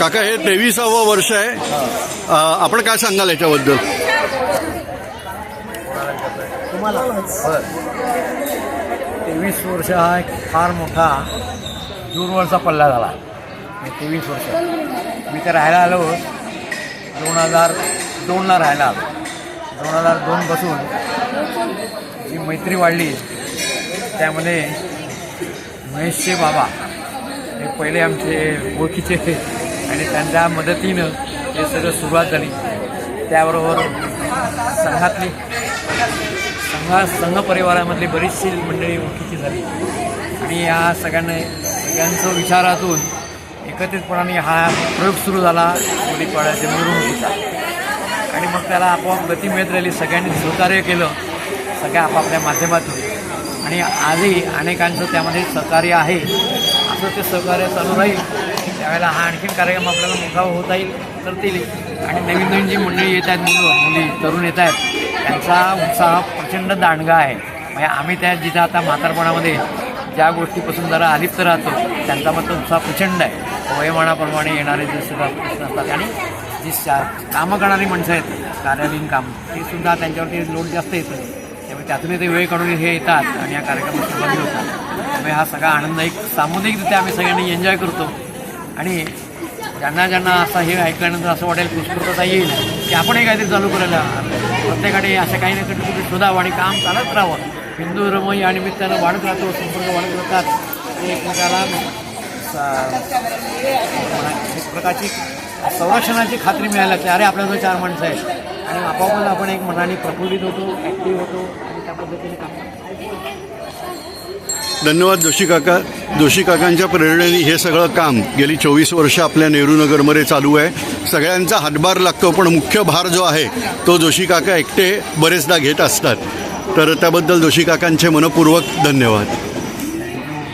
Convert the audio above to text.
काका हे तेविसावं वर्ष आहे. आपण काय सांगाल याच्याबद्दल? तेवीस वर्ष हा एक फार मोठा दूरवरचा पल्ला झाला. तेवीस वर्ष. मी तर राहायला आलो. दोन हजार दोनला राहायला आलो. दोन हजार दोनपासून जी मैत्री वाढली त्यामध्ये महेशचे बाबा हे पहिले आमचे ओळखीचे आणि त्यांच्या मदतीनं हे सगळं सुरुवात झाली. त्याबरोबर संघातली संघा संघ परिवारामधली बरीचशी मंडळी ओळखीची झाली. आणि या सगळ्यांना सगळ्यांचं विचारातून एकत्रितपणाने हा प्रयोग सुरू झाला गुढीपाड्याच्या मिरवणुकीचा. आणि मग त्याला आपोआप गती मिळत राहिली. सगळ्यांनी सहकार्य केलं सगळ्या आपापल्या माध्यमातून. आणि आजही अनेकांचं त्यामध्ये सहकार्य आहे. असं ते सहकार्य चालू राहील. त्यावेळेला हा आणखीन कार्यक्रम आपल्याला मोठा होता येईल करतील. आणि नवीन नवीन जी मंडळी येत आहेत मुलं मुली तरुण येत आहेत त्यांचा उत्साह प्रचंड दांडगा आहे. म्हणजे आम्ही त्या जिथं आता म्हातारपणामध्ये ज्या गोष्टीपासून जरा अलिप्त राहतो त्यांचा मात्र उत्साह प्रचंड आहे. वयमानाप्रमाणे येणारे जे सुद्धा प्रश्न असतात आणि जी शा कामं करणारी माणसं आहेत कार्यालयीन काम ती सुद्धा त्यांच्यावरती लोड जास्त येतं. त्यामुळे त्यातूनही ते वेळ काढून हे येतात आणि या कार्यक्रमात सहभागी होतात. त्यामुळे हा सगळा आनंद एक सामुदायिकरित्या आम्ही सगळ्यांनी एन्जॉय करतो. आणि ज्यांना ज्यांना असं हे ऐकल्यानंतर असं वाटेल उत्स्फूर्तता येईल की आपणही काहीतरी चालू करायला प्रत्येकाने अशा काही ना काही कुठे शोधावं आणि काम चालत राहावं. हिंदू धर्म या निमित्तानं वाढत राहतो संपर्क वाढत राहतात. एकमेकाला एक प्रकारची संरक्षणाची खात्री मिळायला लागते. अरे आपल्याजवळ चार माणसं आहेत. आणि आपोआपच आपण एक मनाने प्रफुल्लित होतो ॲक्टिव्ह होतो आणि त्या पद्धतीने काम करतो. धन्यवाद जोशी काका. जोशी काकांच्या प्रेरणेने हे सगळं काम गेली चोवीस वर्ष आपल्या नेहरू नगरमध्ये चालू आहे. सगळ्यांचा हातभार लागतो पण मुख्य भार जो आहे तो जोशी काका एकटे बरेचदा घेत असतात. तर त्याबद्दल जोशी काकांचे मनपूर्वक धन्यवाद.